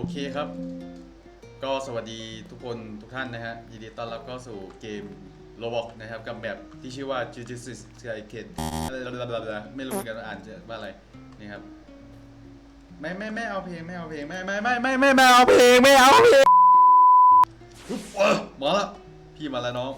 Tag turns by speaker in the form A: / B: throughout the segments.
A: โอเคครับ ก็สวัสดีทุกคนทุกท่านนะฮะ ยินดีต้อนรับเข้าสู่เกม Roblox นะครับ กับแบบที่ชื่อว่า Jujutsu Kaisen ไม่รู้เหมือนกันว่าอ่านจะว่าอะไรนี่ครับ ไม่ไม่ไม่เอาเพลงไม่เอาเพลงไม่ไม่ไม่ไม่ไม่ไม่เอาเพลงไม่เอาเพลงหุบเออมาล้วพี่มาแล้วน้อง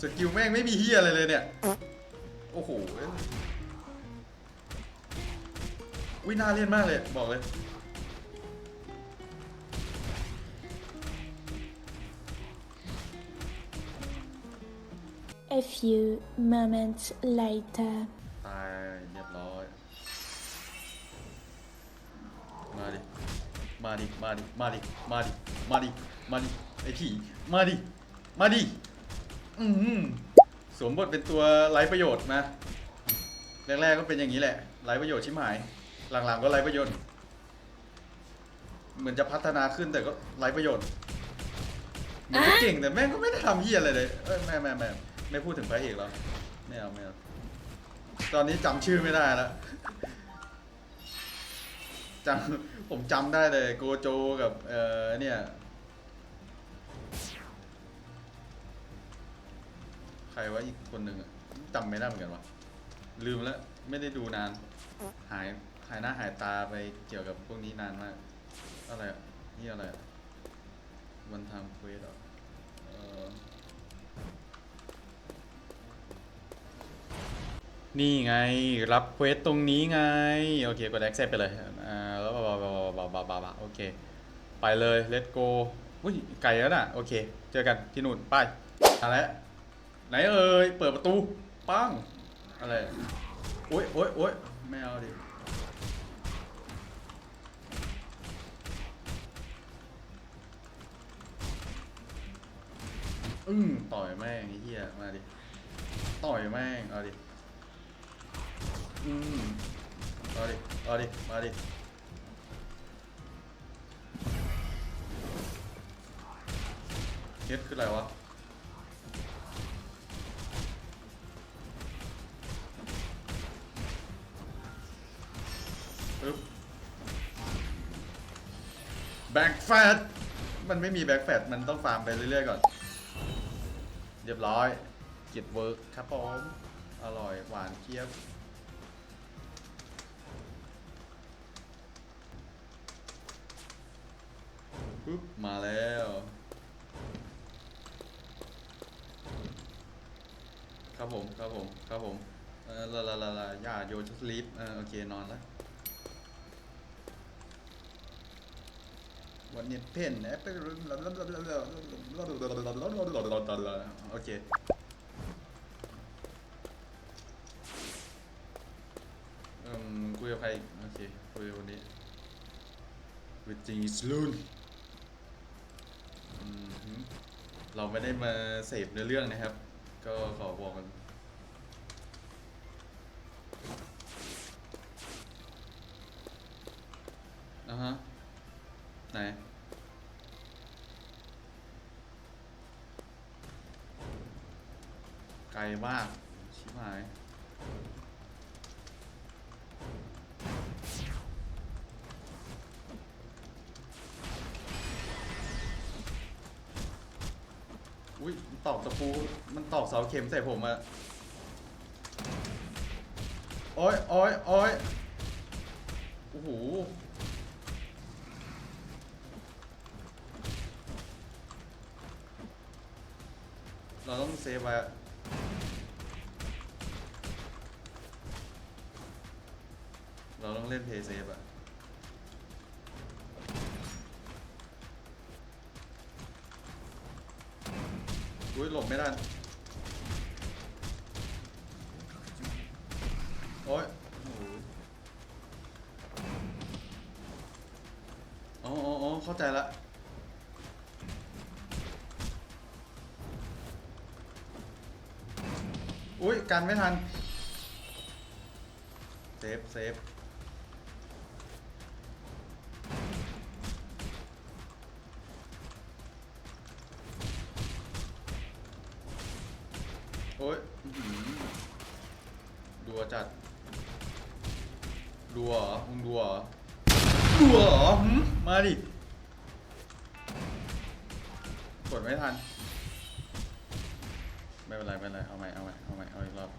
A: สกิลแม่งไม่มีเฮียอะไรเลยเนี่ย โอ้โห อ้ยวิน่าเล่นมากเลยบอกเลย
B: A few moments later.
A: ตายเรียบร้อย มาดิ มาดิ มาดิ มาดิ มาดิ มาดิ มาดิ ไอ้พี่ มาดิ มาดิ อือหือสวมบทเป็นตัวไร้ประโยชน์มา แรกๆก็เป็นอย่างนี้แหละ ไร้ประโยชน์ชิบหาย หลังๆก็ไร้ประโยชน์ เหมือนจะพัฒนาขึ้นแต่ก็ไร้ประโยชน์เหมันจะเก่งแต่แม่งก็ไม่ได้ทำเฮียอะไรเลยเอ้ยแม่แม่แม่ไม่พูดถึงพระเอกแล้วไม่เอาไม่เอาตอนนี้จำชื่อไม่ได้แล้วจำผมจำได้เลยโกโจกับเอ่อเนี่ยใครวะอีกคนหนึ่งอะจำไม่ได้เหมือนกันวะลืมแล้ว ไม่ได้ดูนาน หาย หายหน้าหายตาไปเกี่ยวกับพวกนี้นานมาก อะไรอะนี่อะไรอะวันทำเควสเหรอเออนี่ไง รับเควสตรงนี้ไง โอเค กด accept ไปเลย อ่า แล้วบาบาบาบาบาบาบาโอเค ไปเลย let's go อุ้ย ไกลแล้วน่ะ โอเค เจอกันที่นู่น ไปอะไรไหนเอ่ย เปิดประตู ปัง อะไร โอ๊ยโอ๊ยโอ๊ยไม่เอาดิ อืมต่อยแม่งไอ้เหี้ยมาดิ ต่อยแม่ง เอาดิ อืมเอาดิ เอาดิ มาดิ เฮ็ดคืออะไรวะ ปึ๊บ แบ็กแฟตมันไม่มีแบ็กแฟตมันต้องฟาร์มไปเรื่อยๆก่อน เรียบร้อยเก็บเวิร์กครับผม อร่อยหวานเคี้ยวปึ๊บ มาแล้วครับผม ครับผม ครับผม เออลาลาลาลาย่าโยชสลีปเออโอเคนอนแล้ว วันนี้เพนแอปเปิลโอเคเอืมคุยกับใครอีกโอเคคุยกับคนนี้ with j i n g s l u n อืมหืมเราไม่ได้มาเสพเนื้อเรื่องนะครับ ก็ขอบอกกันอ่าฮะ ไหน ไกลมาก ชิบหาย อุ้ยมันตอกตะปู มันตอกเสาเข็มใส่ผมอะโอ้ยโอ้ยโอ้ยโอ้โห เราต้องเซฟไว้อะเราต้องเล่นเพย์เซฟอะอุ้ยหลบไม่ได้โอ้ยโอ้โหอ๋ออ๋ออ๋อเข้าใจละ อุ้ยกันไม่ทัน เซฟเซฟโอ้ยดัวจัด ดัวเหรอมึงดัวดูเหรอดูเหรอหึมาดิ กดไม่ทัน ไม่เป็นไรไม่เป็นไรเอาใหม่เอาใหม่เอาใหม่เอาอีกรอบ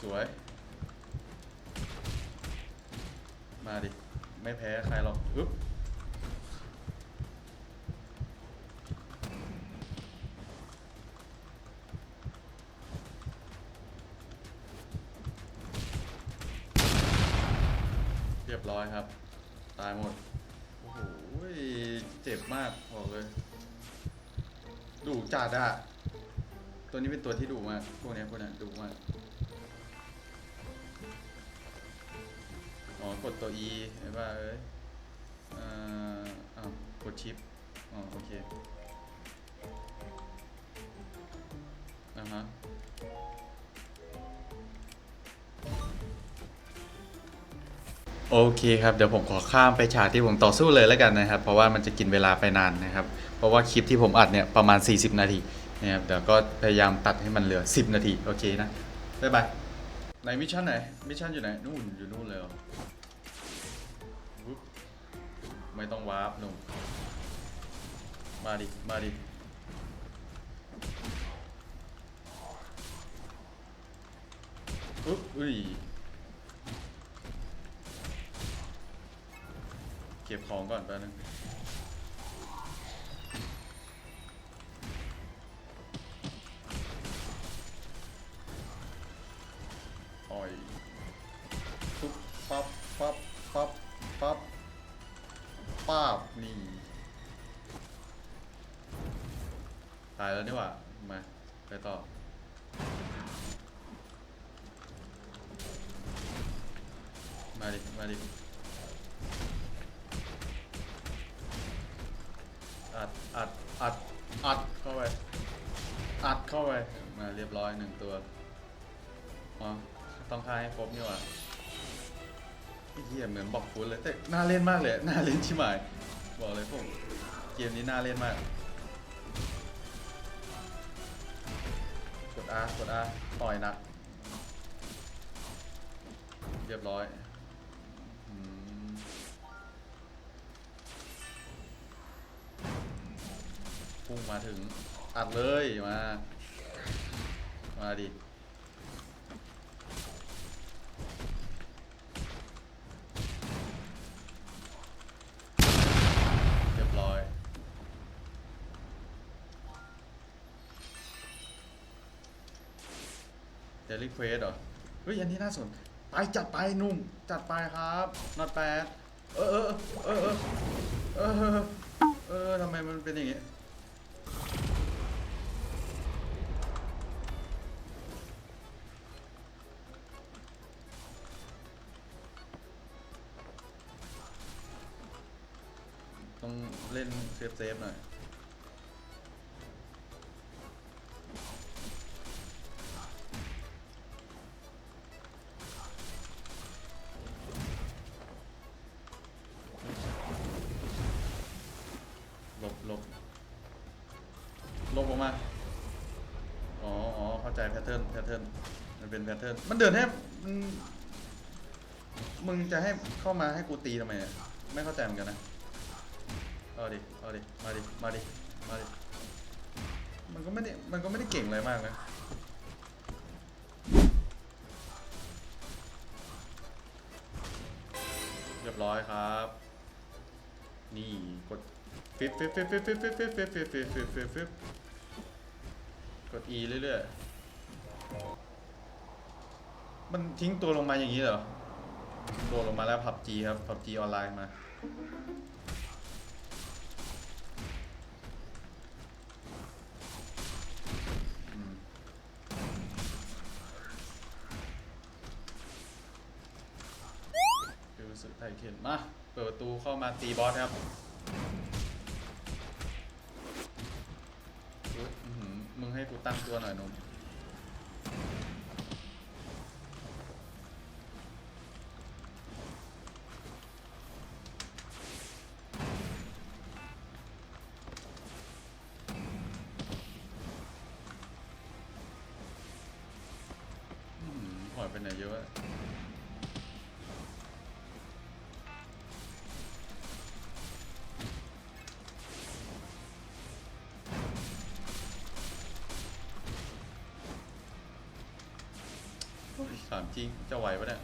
A: สวย มาดิ ไม่แพ้ใครหรอกอึ๊บ ดุจัดอะตัวนี้เป็นตัวที่ดุมาก พวกเนี้ยพวกนั้นดุมาก อ๋อ กดตัว E เห็นป่ะเอ้ยเอ่ออ้าวกดชิป อ๋อ โอเค อ่าฮะ โอเคครับเดี๋ยวผมขอข้ามไปฉากที่ผมต่อสู้เลยแล้วกันนะครับ เพราะว่ามันจะกินเวลาไปนานนะครับ เพราะว่าคลิปที่ผมอัดเนี่ยประมาณ 40 นาทีนะครับเดี๋ยวก็พยายามตัดให้มันเหลือ 10 นาทีโอเคนะบ๊ายบายในมิชชั่นไหนมิชชั่นอยู่ไหนนู่นอยู่นู่นเลยเหรอไม่ต้องวาร์ปหนุ่มมาดิมาดิอุ๊บอุ้ย ก็บของก่อนแป๊บนึงอ่อยปุ๊บปั๊บปั๊บปั๊บปั๊บป้าบนี่ ตายแล้วนี่หว่า มา ไปต่อมาดิ มาดิ อัดอัดอัดอัดเข้าไปอัดเข้าไปมาเรียบร้อยหนึ่งตัวอ๋อต้องฆ่าให้ครบนี่หว่าเหี้ยเหมือนบอกคุณเลยแต่น่าเล่นมากเลยน่าเล่นชิบหายบอกเลยพวกเกมนี้น่าเล่นมากกด R กด R ต่อยหนักเรียบร้อย พุ่งมาถึงอัดเลยมา มาดิเรียบร้อย เดลิเควสเหรอ เฮ้ย อันนี้น่าสน ไปจัดไปหนุ่ม จัดไปครับนอตแปดเออเออเออเออเออเออเออทำไมมันเป็นอย่างงี้ ต้องเล่นเซฟเซฟหน่อยหลบหลบหลบออกมา อ๋ออ๋อเข้าใจแพทเทิร์นแพทเทิร์นมันเป็นแพทเทิร์นมันเดินให้มึงมึงจะให้เข้ามาให้กูตีทำไมอะไม่เข้าใจเหมือนกันนะ เอาดิ เอาดิ มาดิ มาดิ มาดิ มันก็ไม่ได้ มันก็ไม่ได้เก่งอะไรมากนะ เรียบร้อยครับ นี่กดฟิปฟิปฟิปฟิปฟิปฟิปฟิปฟิปฟิปฟิปฟิปฟิปฟิปกด E เรื่อยๆ มันทิ้งตัวลงมาอย่างนี้เหรอ ตัวลงมาแล้วผับจีครับผับจีออนไลน์มา สุไทเคนมาเปิดประตูเข้ามาตีบอสครับมึงให้กูตั้งตัวหน่อยนุ่มหอยไปไหนเยอะ จริงจะไหวปะเนี่ย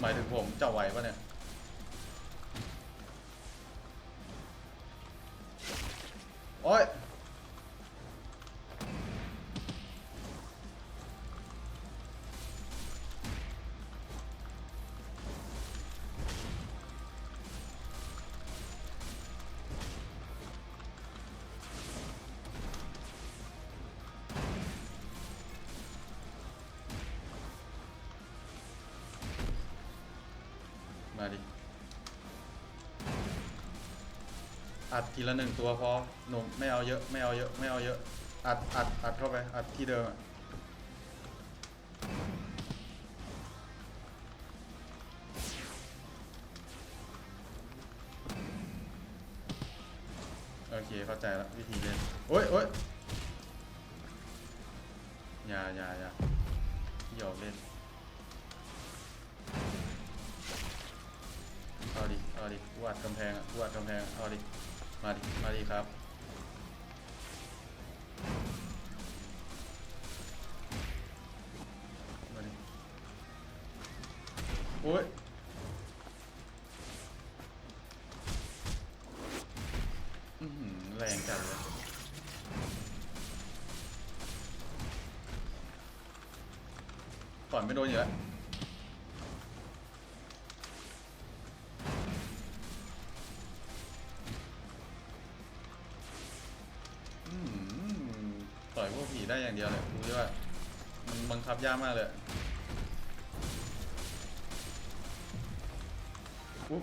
A: หมายถึงผมจะไหวปะเนี่ยโอ้ย มาดิ อัดทีละหนึ่งตัวพอหนุ่มไม่เอาเยอะ ไม่เอาเยอะ ไม่เอาเยอะ อัด อัด อัดเข้าไป อัดที่เดิมอะ เอาดกำแพงอะกูอัดกำแพงเอาดิมาดิมาดิครับมาดิโอ้ยแรงจัดเลยก่อนไม่โดนอยู่แล้ ได้อย่างเดียวเลยดูดิว่ามันบังคับยากมากเลยปุ๊บ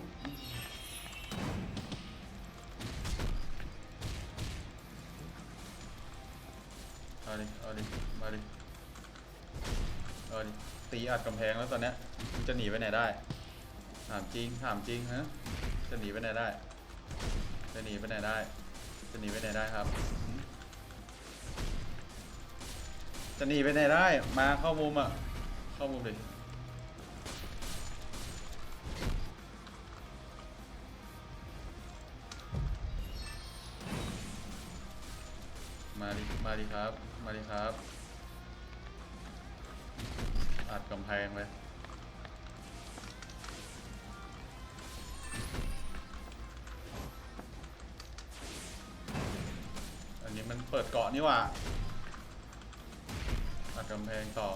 A: เอาดิเอาดิมาดิเอาดิตีอัดกำแพงแล้วตอนเนี้ยมึงจะหนีไปไหนได้ถามจริงถามจริงฮะจะหนีไปไหนได้จะหนีไปไหนได้จะหนีไปไหนได้ครับ จะหนีไปไหนได้ มาเข้ามุมอะ เข้ามุมดิมาดิ มาดิครับ มาดิครับ อัดกำแพงเลยอันนี้มันเปิดเกาะนี่หว่า กำแพงต่อ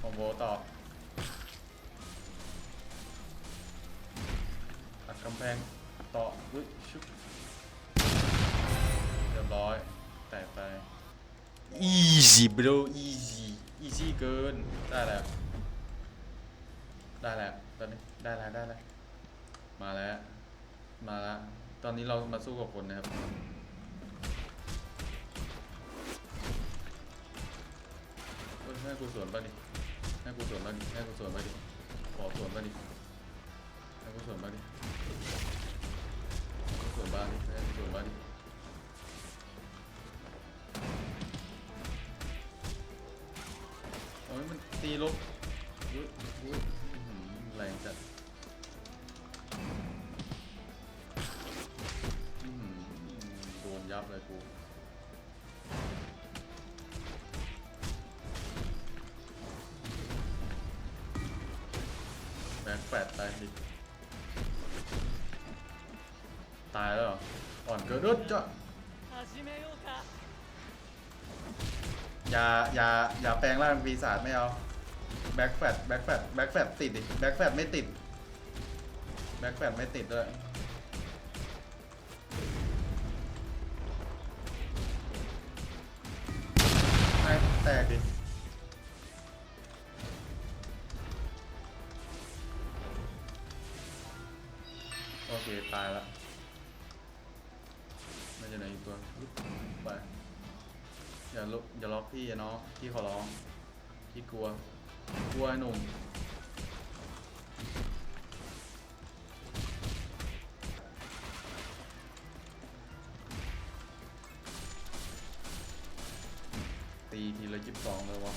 A: คอมโบต่ออัดกำแพงต่ออุ้ยชุบเรียบร้อย แตกไป easy bro easy easy เกิน ได้แล้ว ได้แล้ว ตอนนี้ ได้แล้ว ได้แล้ว มาแล้ว มาแล้ว ตอนนี้เรามาสู้กับคนนะครับ ให้กูสวนป่ะดิให้กูสวนป่ะดิให้กูสวนป่ะดิขอสวนป่ะดิให้กูสวนป่ะดิให้กูสวนบ้างดิให้กูสวนบ้างดิโอ้ยมันตีลบอุ้ยอุ้ยแรงจัดโดนยับเลยกู ตายดิตายแล้วเหรออ่อนเกินเออจะอย่าอย่าอย่าแปลงร่างเป็นปีศาจไม่เอาแบ็คแฟดแบ็คแฟดแบ็คแฟดติดดิแบ็คแฟดไม่ติดแบ็คแฟดไม่ติดด้วยให้แตกดิ ลัว กลัวหนุ่มตีทีละยี่สิบสองเลยวะ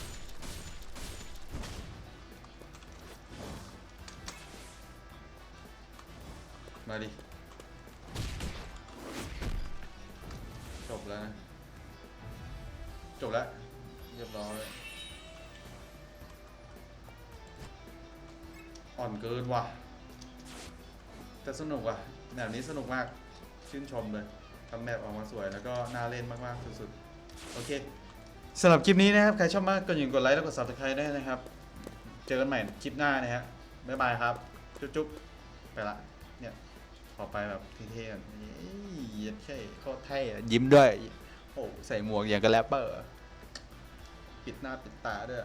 A: มาดิ อ่อนเกินว่ะ แต่สนุกว่ะแบบนี้สนุกมากชื่นชมเลยทำแบบออกมาสวยแล้วก็น่าเล่นมาก ๆ สุด ๆ โอเคสำหรับคลิปนี้นะครับ ใครชอบมากก็อย่าลืมกดไลค์แล้วกด subscribe ได้นะครับ เจอกันใหม่คลิปหน้านะฮะบ๊ายบายครับ จุ๊บๆไปละเนี่ยขอไปแบบเท่ๆกันเย็ดแค่โคตรเท่ยิ้มด้วย โอ้ใส่หมวกอย่างกับแรปเปอร์ ปิดหน้าปิดตาด้วย